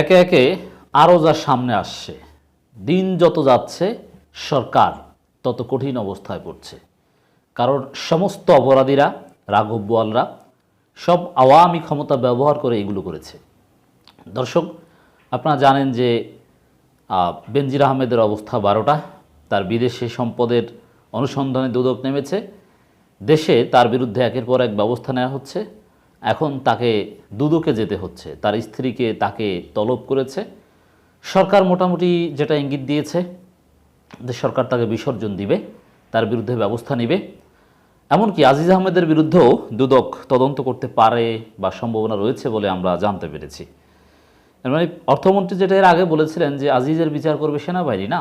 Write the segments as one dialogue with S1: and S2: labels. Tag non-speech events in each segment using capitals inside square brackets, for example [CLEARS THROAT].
S1: একে একে আরও যা সামনে আসছে, দিন যত যাচ্ছে, সরকার তত কঠিন অবস্থায় পড়ছে। কারণ সমস্ত অপরাধীরা, রাঘব বোয়ালরা, সব আওয়ামী ক্ষমতা ব্যবহার করে এগুলো করেছে। দর্শক, আপনারা জানেন যে বেনজির আহমেদের অবস্থা বারোটা, তার বিদেশে সম্পদের অনুসন্ধানে দুদক নেমেছে, দেশে তার বিরুদ্ধে একের পর এক ব্যবস্থা নেওয়া হচ্ছে। এখন তাকে দুদকে যেতে হচ্ছে। তার স্ত্রীকে তাকে তলব করেছে। সরকার মোটামুটি যেটা ইঙ্গিত দিয়েছে যে সরকার তাকে বিসর্জন দিবে, তার বিরুদ্ধে ব্যবস্থা নেবে। এমনকি আজিজ আহমেদের বিরুদ্ধেও দুদক তদন্ত করতে পারে বা সম্ভাবনা রয়েছে বলে আমরা জানতে পেরেছি। মানে অর্থমন্ত্রী যেটা এর আগে বলেছিলেন যে আজিজের বিচার করবে সেনাবাহিনী, না,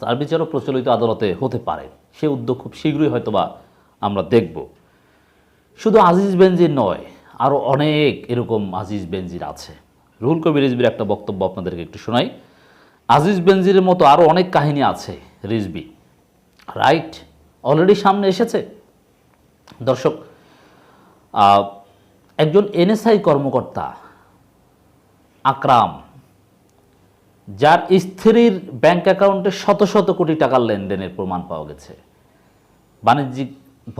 S1: তার বিচারও প্রচলিত আদালতে হতে পারে। সে উদ্যোগ খুব শীঘ্রই হয়তোবা আমরা দেখব। শুধু আজিজ বেনজির নয় আরও অনেক এরকম আজিজ বেনজির আছে। রুহুল কবির রিজবির একটা বক্তব্য আপনাদেরকে একটু শোনাই। আজিজ বেনজিরের মতো আরও অনেক কাহিনী আছে রিজবি রাইট অলরেডি সামনে এসেছে। দর্শক একজন এনএসআই কর্মকর্তা, আকরাম, যার স্ত্রীর ব্যাংক অ্যাকাউন্টে শত শত কোটি টাকার লেনদেনের প্রমাণ পাওয়া গেছে। বাণিজ্যিক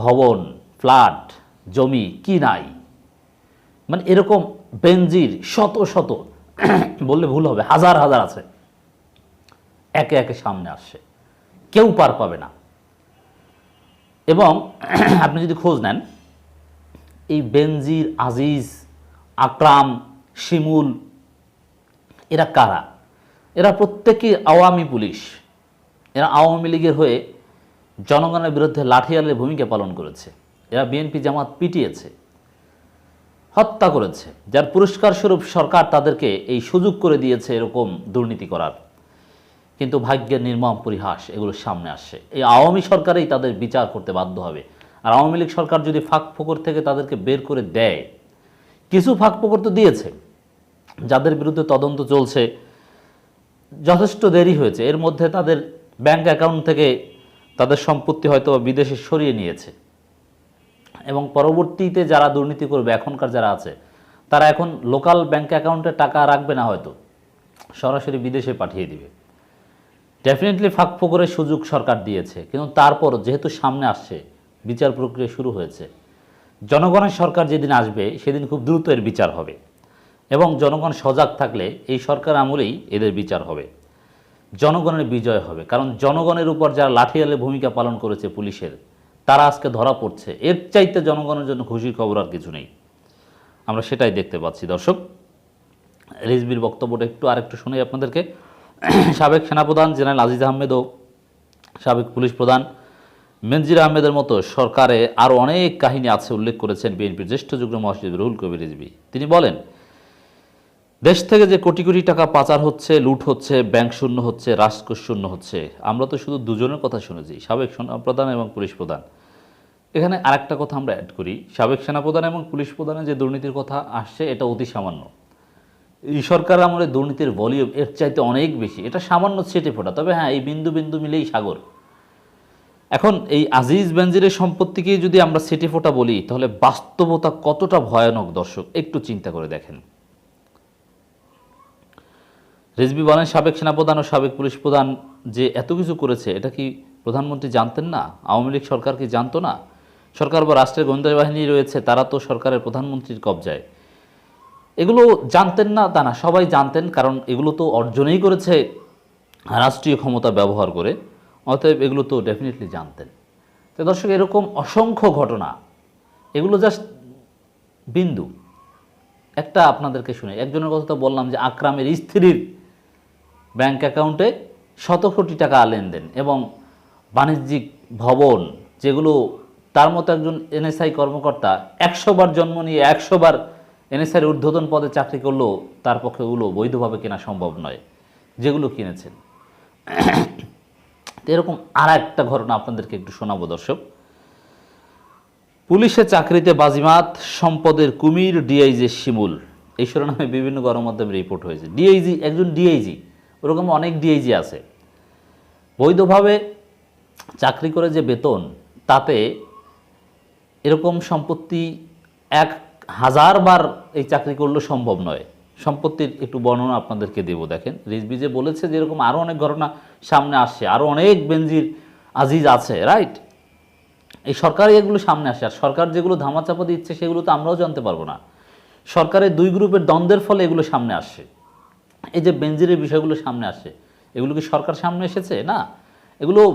S1: ভবন, ফ্ল্যাট জমি কি নাই? মানে এরকম বেঞ্জির শত শত, [CLEARS THROAT] বললে ভুল হবে, হাজার হাজার আছে। একে একে সামনে আসছে। কেউ পার পাবে না। এবং [CLEARS THROAT] আপনি যদি খোঁজ নেন, এই বেনজির, আজিজ, আকরাম, শিমুল, এরা কারা? এরা প্রত্যেকেই আওয়ামী পুলিশ। এরা আওয়ামী লীগের হয়ে জনগণের বিরুদ্ধে লাঠিয়ালের ভূমিকা পালন করেছে। এরা বিএনপি জামাত পিটিয়েছে, হত্যা করেছে, যার পুরস্কার স্বরূপ সরকার তাদেরকে এই সুযোগ করে দিয়েছে এরকম দুর্নীতি করার। কিন্তু ভাগ্যের নির্মম পরিহাস এগুলো সামনে আসছে। এই আওয়ামী সরকারেই তাদের বিচার করতে বাধ্য হবে। আর আওয়ামী লীগ সরকার যদি ফাঁক ফোকর থেকে তাদেরকে বের করে দেয়, কিছু ফাঁক ফোকর তো দিয়েছে, যাদের বিরুদ্ধে তদন্ত চলছে, যথেষ্ট দেরি হয়েছে। এর মধ্যে তাদের ব্যাংক অ্যাকাউন্ট থেকে তাদের সম্পত্তি হয়তো বিদেশে সরিয়ে নিয়েছে। এবং পরবর্তীতে যারা দুর্নীতি করবে, এখনকার যারা আছে, তারা এখন লোকাল ব্যাংক অ্যাকাউন্টে টাকা রাখবে না হয়তো। সরাসরি বিদেশে পাঠিয়ে দিবে। ডেফিনেটলি ফাঁক ফোকরের সুযোগ সরকার দিয়েছে, কিন্তু তারপর যেহেতু সামনে আসছে, বিচার প্রক্রিয়া শুরু হয়েছে, জনগণের সরকার যেদিন আসবে, সেদিন খুব দ্রুত এর বিচার হবে। এবং জনগণ সজাগ থাকলে এই সরকার আমলেই এদের বিচার হবে। জনগণের বিজয় হবে, কারণ জনগণের উপর যারা লাঠিয়ালে ভূমিকা পালন করেছে পুলিশের তারা আজকে ধরা পড়ছে। এর চাইতে জনগণের জন্য খুশির খবর আর কিছু নেই। আমরা সেটাই দেখতে পাচ্ছি, দর্শক। রিজবির বক্তব্যটা একটু আরেকটু শুনে আপনাদেরকে। সাবেক সেনাপ্রধান জেনারেল আজিজ আহমেদ ও সাবেক পুলিশ প্রধান মেনজির আহমেদের মতো সরকারে আরও অনেক কাহিনী আছে উল্লেখ করেছেন বিএনপির জ্যেষ্ঠ যুগ্ম মহাসচিব রুহুল কবির রিজবি তিনি বলেন দেশ থেকে যে কোটি কোটি টাকা পাচার হচ্ছে, লুট হচ্ছে, ব্যাংক শূন্য হচ্ছে রাজকোষ শূন্য হচ্ছে, আমরা তো শুধু দুজনের কথা শুনেছি, সাবেক সেনাপ্রধান এবং পুলিশ প্রধান। এখানে আরেকটা কথা আমরা অ্যাড করি, সাবেক সেনাপ্রধান এবং পুলিশ প্রধানের যে দুর্নীতির কথা আসছে, এটা অতি সামান্য। এই সরকার আমাদের দুর্নীতির ভলিউম এর চাইতে অনেক বেশি, এটা সামান্য ছেটে ফোটা, তবে হ্যাঁ এই বিন্দু বিন্দু মিলেই সাগর। এখন এই আজিজ বেনজিরের সম্পত্তিকে যদি আমরা সেটে ফোটা বলি, তাহলে বাস্তবতা কতটা ভয়ানক দর্শক, একটু চিন্তা করে দেখেন। রেজবি বলেন, সাবেক সেনাপ্রধান ও সাবেক পুলিশ প্রধান যে এত কিছু করেছে, এটা কি প্রধানমন্ত্রী জানতেন না? আওয়ামী লীগ সরকার কি জানতো না? সরকার বা রাষ্ট্রের গোয়েন্দা বাহিনী রয়েছে, তারা তো সরকারের প্রধানমন্ত্রীর কবজায়। এগুলো জানতেন না তা না, সবাই জানতেন, কারণ এগুলো তো অর্জনেই করেছে রাষ্ট্রীয় ক্ষমতা ব্যবহার করে, অতএব এগুলো তো ডেফিনেটলি জানতেন। তো দর্শক, এরকম অসংখ্য ঘটনা, এগুলো জাস্ট বিন্দু। একটা আপনাদেরকে শুনে, একজনের কথা তো বললাম যে আকরামের স্ত্রীর ব্যাংক অ্যাকাউন্টে শত কোটি টাকা লেনদেন এবং বাণিজ্যিক ভবন যেগুলো তার মতো একজন এনএসআই কর্মকর্তা একশো বার জন্ম নিয়ে একশো বার এনএসআইয়ের ঊর্ধ্বতন পদে চাকরি করলেও তার পক্ষে ওগুলো বৈধভাবে কেনা সম্ভব নয়, যেগুলো কিনেছেন। এরকম আর একটা ঘটনা আপনাদেরকে একটু শোনাবো দর্শক। পুলিশে চাকরিতে বাজিমাত সম্পদের কুমির ডিআইজি শিমুল। এই শিরোনামে বিভিন্ন গণমাধ্যমে রিপোর্ট হয়েছে। ডিআইজি, একজন ডিআইজি। ওরকম অনেক ডিআইজি আছে। বৈধভাবে চাকরি করে যে বেতন, তাতে এরকম সম্পত্তি এক হাজার বার এই চাকরি করলে সম্ভব নয়। সম্পত্তির একটু বর্ণনা আপনাদেরকে দেব, দেখেন। রিজবি যে বলেছে যে এরকম আরও অনেক ঘটনা সামনে আসছে আরও অনেক বেঞ্জির আজিজ আছে, রাইট? এই সরকারই এগুলো সামনে আসে, আর সরকার যেগুলো ধামাচাপা দিচ্ছে সেগুলো তো আমরাও জানতে পারব না। সরকারের দুই গ্রুপের দ্বন্দ্বের ফলে এগুলো সামনে আসছে। এই যে বেনজিরের বিষয়গুলো সামনে আসে, এগুলো কি সরকার সামনে এসেছে? না। এগুলো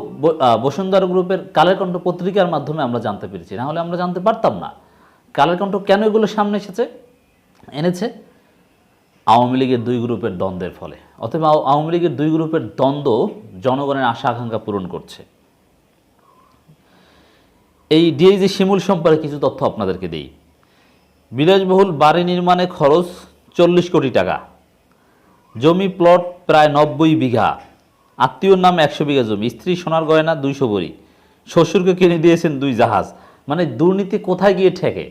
S1: বসুন্ধরা গ্রুপের কালের কণ্ঠ পত্রিকার মাধ্যমে আমরা জানতে পেরেছি। না হলে আমরা জানতে পারতাম না। কালের কণ্ঠ কেন এগুলো সামনে এসেছে? এনেছে আওয়ামী লীগের দুই গ্রুপের দ্বন্দ্বের ফলে। অথবা আও- আওয়ামী লীগের দুই গ্রুপের দ্বন্দ্ব জনগণের আশা আকাঙ্ক্ষা পূরণ করছে। এই ডিআইজি শিমুল সম্পর্কে কিছু তথ্য আপনাদেরকে দিই। বিলাসবহুল বাড়ি নির্মাণে খরচ চল্লিশ কোটি টাকা। জমি প্লট প্রায় নব্বই বিঘা। আত্মীয়র নাম একশো বিঘা জমি। স্ত্রী সোনার গয়না দুইশো বড়ি শ্বশুরকে কিনে দিয়েছেন দুই জাহাজ। মানে দুর্নীতি কোথায় গিয়ে ঠেকে?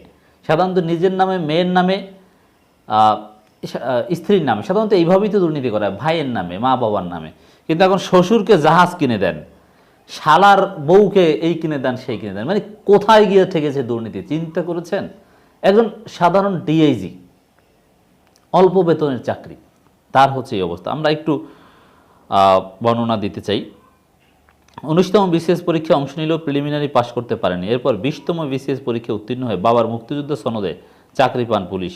S1: সাধারণত নিজের নামে, মেয়ের নামে স্ত্রীর নামে। সাধারণত এইভাবেই তো দুর্নীতি করা, ভাইয়ের নামে, মা বাবার নামে। কিন্তু এখন শ্বশুরকে জাহাজ কিনে দেন। শালার বউকে এই কিনে দেন, সেই কিনে দেন। মানে কোথায় গিয়ে ঠেকেছে দুর্নীতি? চিন্তা করেছেন? একজন সাধারণ ডিআইজি অল্প বেতনের চাকরি। তার হচ্ছে এই অবস্থা। আমরা একটু বর্ণনা দিতে চাই। উনিশতম বিসিএস পরীক্ষায় অংশ নিলেও প্রিলিমিনারি পাশ করতে পারেনি। এরপর বিশতম বিসিএস পরীক্ষায় উত্তীর্ণ হয়ে বাবার মুক্তিযুদ্ধ সনদে চাকরি পান পুলিশ,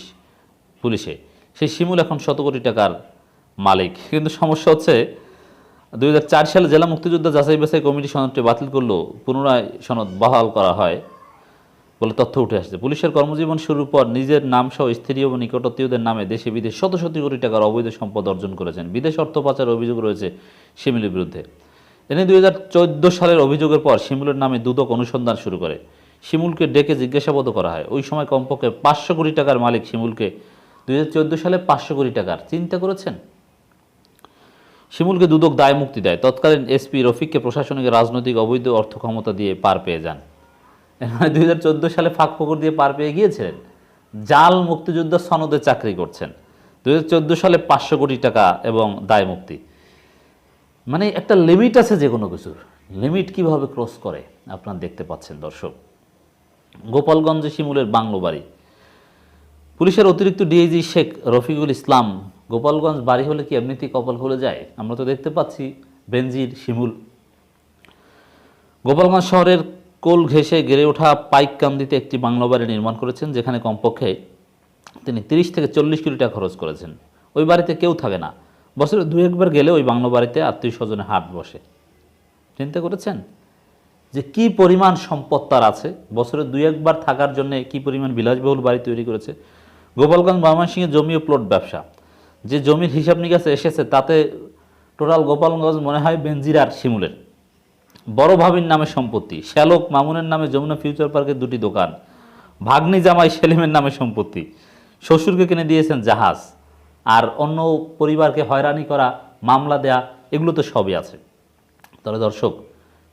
S1: পুলিশে। সেই শিমুল এখন শত কোটি টাকার মালিক। কিন্তু সমস্যা হচ্ছে দু হাজার চার সালে জেলা মুক্তিযোদ্ধা যাচাই বাছাই কমিটি সনদটি বাতিল করলেও পুনরায় সনদ বহাল করা হয়। বলে তথ্য উঠে আসছে। পুলিশের কর্মজীবন শুরুর পর নিজের নাম সহ স্ত্রী এবং নিকটাত্মীয়দের নামে দেশে বিদেশ শত শত কোটি টাকার অবৈধ সম্পদ অর্জন করেছেন। বিদেশ অর্থ পাচারের অভিযোগ রয়েছে শিমুলের বিরুদ্ধে। এনে দুই হাজার চৌদ্দ সালের অভিযোগের পর শিমুলের নামে দুদক অনুসন্ধান শুরু করে। শিমুলকে ডেকে জিজ্ঞাসাবাদ করা হয়। ওই সময় কমপক্ষে পাঁচশো কোটি টাকার মালিক শিমুলকে দুই হাজার চোদ্দ সালে পাঁচশো কোটি টাকার। চিন্তা করেছেন? শিমুলকে দুদক দায় মুক্তি দেয়। তৎকালীন এসপি রফিককে প্রশাসনিক রাজনৈতিক অবৈধ অর্থ ক্ষমতা দিয়ে পার পেয়ে যান। দুই হাজার চোদ্দ সালে ফাঁক ফকর দিয়ে পার পেয়ে গিয়েছিলেন। জাল মুক্তিযুদ্ধ সনদে চাকরি করছেন। দুই হাজার চোদ্দ সালে পাঁচশো কোটি টাকা এবং দায় মুক্তি। মানে একটা লিমিট আছে যে কোনো কিছুর। লিমিট কীভাবে ক্রস করে, আপনারা দেখতে পাচ্ছেন দর্শক। গোপালগঞ্জে শিমুলের বাংলো বাড়ি। পুলিশের অতিরিক্ত ডিআইজি শেখ রফিকুল ইসলাম, গোপালগঞ্জ বাড়ি হলে কি এমনিতেই কপাল খুলে যায়? আমরা তো দেখতে পাচ্ছি, বেনজির, শিমুল। গোপালগঞ্জ শহরের কোল ঘেঁষে গেড়ে ওঠা পাইককান্দিতে একটি বাংলো বাড়ি নির্মাণ করেছেন, যেখানে কমপক্ষে তিনি তিরিশ থেকে চল্লিশ কোটি টাকা খরচ করেছেন। ওই বাড়িতে কেউ থাকে না। বছরে দু একবার গেলে ওই বাংলা বাড়িতে আত্মীয় স্বজনে হাট বসে। চিন্তা করেছেন? যে কি পরিমাণ সম্পদ তার আছে? বছরে দু একবার থাকার জন্য কি পরিমাণ বিলাসবহুল বাড়ি তৈরি করেছে? গোপালগঞ্জ ময়মনসিংহে জমি ও প্লট ব্যবসা। যে জমির হিসাব নিকাশে এসেছে, তাতে টোটাল গোপালগঞ্জ মনে হয় বেনজির আর শিমুলের। বড় ভাবির নামে সম্পত্তি। শ্যালক মামুনের নামে যমুনা ফিউচার পার্কের দুটি দোকান। ভাগ্নি জামাই সেলিমের নামে সম্পত্তি। শ্বশুরকে কিনে দিয়েছেন জাহাজ। আর অন্য পরিবারকে হয়রানি করা, মামলা দেয়া, এগুলো তো সবই আছে। তবে দর্শক,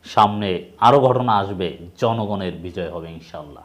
S1: সামনে আরও ঘটনা আসবে, জনগণের বিজয় হবে ইনশাল্লাহ